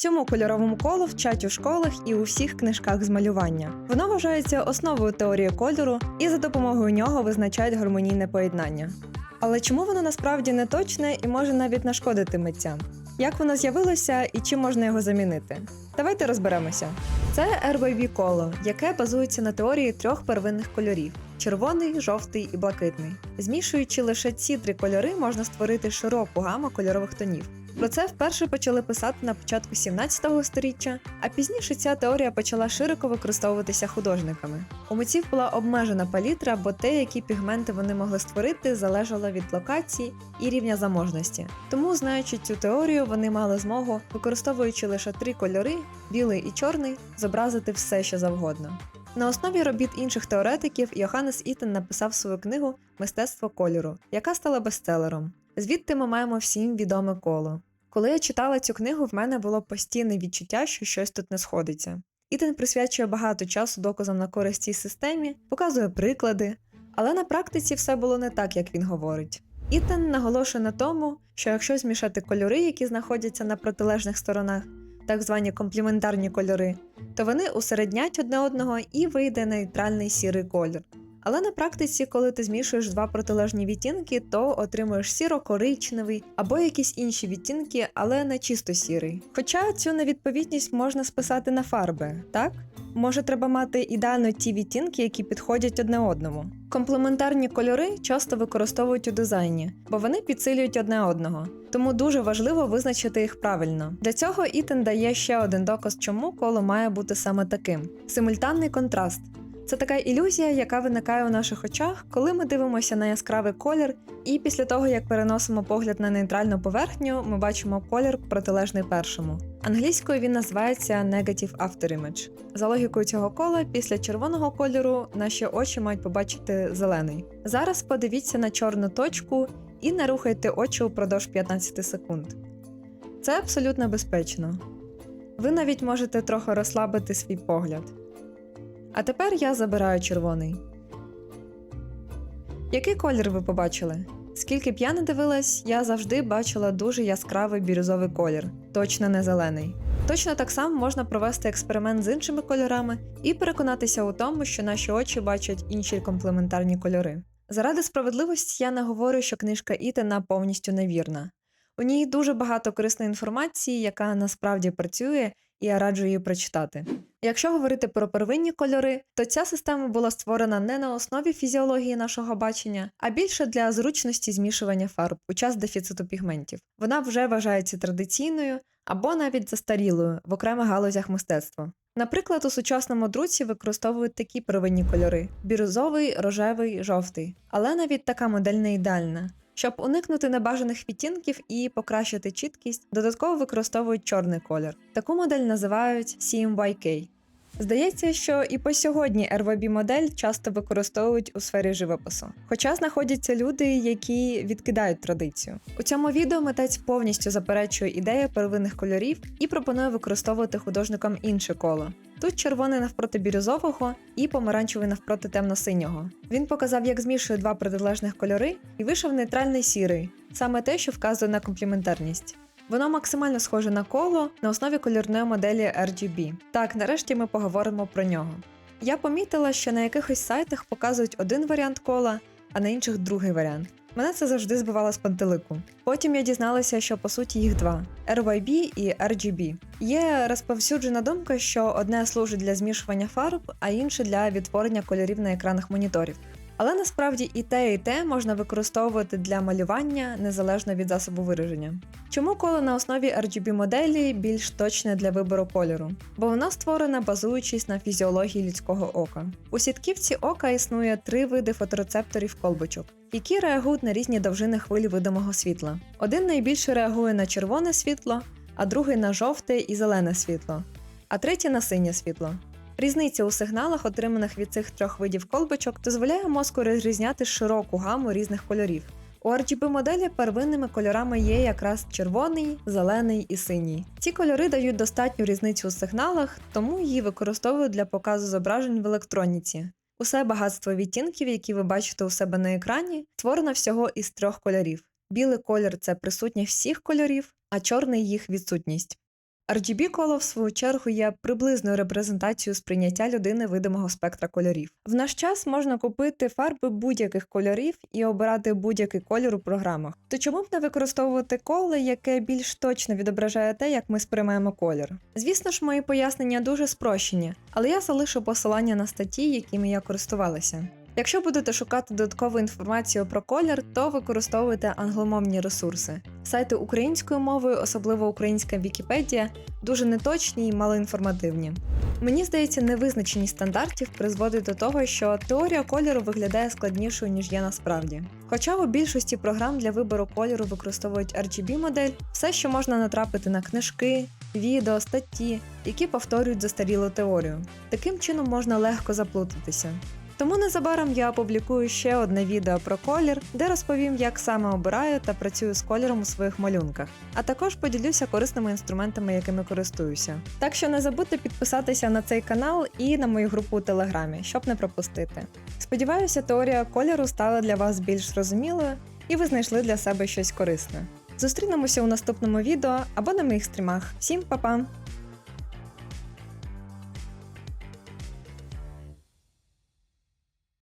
Цьому кольоровому колу вчать у школах і у всіх книжках з малювання. Воно вважається основою теорії кольору і за допомогою нього визначають гармонійне поєднання. Але чому воно насправді не точне і може навіть нашкодити митцям? Як воно з'явилося і чим можна його замінити? Давайте розберемося. Це RBB коло, яке базується на теорії трьох первинних кольорів: червоний, жовтий і блакитний. Змішуючи лише ці три кольори, можна створити широку гаму кольорових тонів. Про це вперше почали писати на початку 17-го століття, а пізніше ця теорія почала широко використовуватися художниками. У митців була обмежена палітра, бо те, які пігменти вони могли створити, залежало від локації і рівня заможності. Тому, знаючи цю теорію, вони мали змогу, використовуючи лише три кольори білий і чорний, зобразити все, що завгодно. На основі робіт інших теоретиків Йоханнес Ітен написав свою книгу Мистецтво кольору, яка стала бестселером. Звідти ми маємо всім відоме коло. Коли я читала цю книгу, в мене було постійне відчуття, що щось тут не сходиться. Ітен присвячує багато часу доказам на користь цій системі, показує приклади, але на практиці все було не так, як він говорить. Ітен наголошує на тому, що якщо змішати кольори, які знаходяться на протилежних сторонах, так звані компліментарні кольори, то вони усереднять одне одного і вийде нейтральний сірий колір. Але на практиці, коли ти змішуєш два протилежні відтінки, то отримуєш сіро-коричневий або якісь інші відтінки, але не чисто сірий. Хоча цю невідповідність можна списати на фарби, так? Може, треба мати ідеально ті відтінки, які підходять одне одному. Комплементарні кольори часто використовують у дизайні, бо вони підсилюють одне одного. Тому дуже важливо визначити їх правильно. Для цього Ітен дає ще один доказ, чому коло має бути саме таким: симультанний контраст. Це така ілюзія, яка виникає у наших очах, коли ми дивимося на яскравий колір, і після того, як переносимо погляд на нейтральну поверхню, ми бачимо колір протилежний першому. Англійською він називається Negative Afterimage. За логікою цього кола, після червоного кольору наші очі мають побачити зелений. Зараз подивіться на чорну точку і не рухайте очі упродовж 15 секунд. Це абсолютно безпечно. Ви навіть можете трохи розслабити свій погляд. А тепер я забираю червоний. Який колір ви побачили? Скільки б я не дивилась, я завжди бачила дуже яскравий бірюзовий колір, точно не зелений. Точно так само можна провести експеримент з іншими кольорами і переконатися у тому, що наші очі бачать інші комплементарні кольори. Заради справедливості я не говорю, що книжка Ітена повністю невірна. У ній дуже багато корисної інформації, яка насправді працює, і я раджу її прочитати. Якщо говорити про первинні кольори, то ця система була створена не на основі фізіології нашого бачення, а більше для зручності змішування фарб у час дефіциту пігментів. Вона вже вважається традиційною або навіть застарілою в окремих галузях мистецтва. Наприклад, у сучасному друці використовують такі первинні кольори: бірюзовий, рожевий, жовтий. Але навіть така модель не ідеальна. Щоб уникнути небажаних відтінків і покращити чіткість, додатково використовують чорний колір. Таку модель називають CMYK. Здається, що і по сьогодні RVB модель часто використовують у сфері живопису. Хоча знаходяться люди, які відкидають традицію. У цьому відео митець повністю заперечує ідею первинних кольорів і пропонує використовувати художникам інше коло. Тут червоний навпроти бірюзового і помаранчевий навпроти темно-синього. Він показав, як змішує два протилежних кольори, і вийшов нейтральний сірий, саме те, що вказує на компліментарність. Воно максимально схоже на коло на основі кольорної моделі RGB. Так, нарешті ми поговоримо про нього. Я помітила, що на якихось сайтах показують один варіант кола, а на інших другий варіант. Мене це завжди збивало з пантелику. Потім я дізналася, що по суті їх два: RYB і RGB. Є розповсюджена думка, що одне служить для змішування фарб, а інше для відтворення кольорів на екранах моніторів. Але насправді і те, і те можна використовувати для малювання незалежно від засобу вираження. Чому коло на основі RGB моделі більш точне для вибору кольору? Бо вона створена базуючись на фізіології людського ока. У сітківці ока існує три види фоторецепторів колбочок, які реагують на різні довжини хвиль видимого світла. Один найбільше реагує на червоне світло, а другий на жовте і зелене світло, а третій на синє світло. Різниця у сигналах, отриманих від цих трьох видів колбочок, дозволяє мозку розрізняти широку гаму різних кольорів. У RGB моделі первинними кольорами є якраз червоний, зелений і синій. Ці кольори дають достатню різницю у сигналах, тому її використовують для показу зображень в електроніці. Усе багатство відтінків, які ви бачите у себе на екрані, створено всього із трьох кольорів. Білий колір це присутність всіх кольорів, а чорний їх відсутність. RGB коло, в свою чергу, є приблизною репрезентацією сприйняття людини видимого спектра кольорів. В наш час можна купити фарби будь-яких кольорів і обирати будь-який колір у програмах. То чому б не використовувати коло, яке більш точно відображає те, як ми сприймаємо колір? Звісно ж, мої пояснення дуже спрощені, але я залишу посилання на статті, якими я користувалася. Якщо будете шукати додаткову інформацію про колір, то використовуйте англомовні ресурси. Сайти українською мовою, особливо українська Вікіпедія, дуже неточні і малоінформативні. Мені здається, невизначеність стандартів призводить до того, що теорія кольору виглядає складнішою, ніж є насправді. Хоча у більшості програм для вибору кольору використовують RGB модель, все, що можна натрапити на книжки, відео, статті, які повторюють застарілу теорію. Таким чином можна легко заплутатися. Тому незабаром я опублікую ще одне відео про колір, де розповім, як саме обираю та працюю з кольором у своїх малюнках, а також поділюся корисними інструментами, якими користуюся. Так що не забудьте підписатися на цей канал і на мою групу у Телеграмі, щоб не пропустити. Сподіваюся, теорія кольору стала для вас більш зрозумілою і ви знайшли для себе щось корисне. Зустрінемося у наступному відео або на моїх стрімах. Всім па-па!